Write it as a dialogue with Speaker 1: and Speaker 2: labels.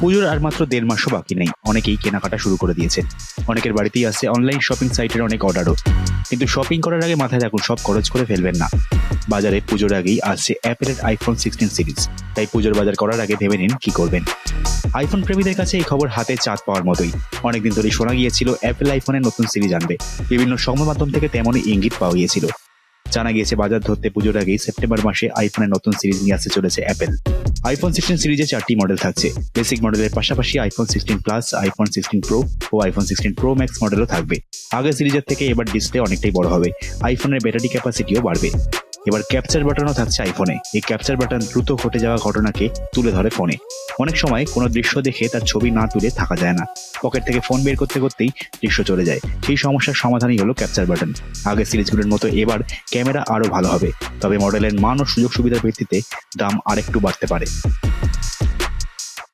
Speaker 1: পুজোর আর মাত্র দেড় মাসও বাকি নেই। অনেকেই কেনাকাটা শুরু করে দিয়েছেন। অনেকের বাড়িতেই আসছে অনলাইন শপিং সাইটের অনেক অর্ডারও কিন্তু শপিং করার আগে মাথায় রাখুন, সব খরচ করে ফেলবেন না। বাজারে পুজোর আগেই আসছে অ্যাপেলের আইফোন সিক্সটিন সিরিজ তাই পুজোর বাজার করার আগে ভেবে নিন কি করবেন। আইফোন প্রেমীদের কাছে এই খবর হাতে চাঁদ পাওয়ার মতোই। অনেকদিন ধরেই শোনা গিয়েছিল অ্যাপেল আইফোনের নতুন সিরিজ আনবে। বিভিন্ন সংবাদ মাধ্যম থেকে তেমনই ইঙ্গিত পাওয়া গিয়েছিল। জানা গিয়েছে, বাজার ধরতে পুজোর আগেই সেপ্টেম্বর মাসে আইফোনের নতুন সিরিজ নিয়ে আসতে চলেছে অ্যাপেল আইফোন সিক্সটিন সিরিজে চারটি মডেল থাকছে। বেসিক মডেলের পাশাপাশি iPhone sixteen plus iPhone sixteen pro ও আইফোন সিক্সটিন প্রো ম্যাক্স মডেলও থাকবে। আগের সিরিজের থেকে এবার ডিসপ্লে অনেকটাই বড় হবে। আইফোনের ব্যাটারি ক্যাপাসিটিও বাড়বে। এবার ক্যাপচার বাটনও থাকছে আইফোনে এই ক্যাপচার বাটন দ্রুত ঘটে যাওয়া ঘটনাকে তুলে ধরে ফোনে অনেক সময় কোনো দৃশ্য দেখে তার ছবি না তুলে থাকা যায় না। পকেট থেকে ফোন বের করতে করতেই দৃশ্য চলে যায়। সেই সমস্যার সমাধানই হলো ক্যাপচার বাটন আগের সিরিজগুলোর মতো এবার ক্যামেরা আরও ভালো হবে। তবে মডেলের মান ও সুযোগ সুবিধার ভিত্তিতে দাম আরেকটু বাড়তে পারে।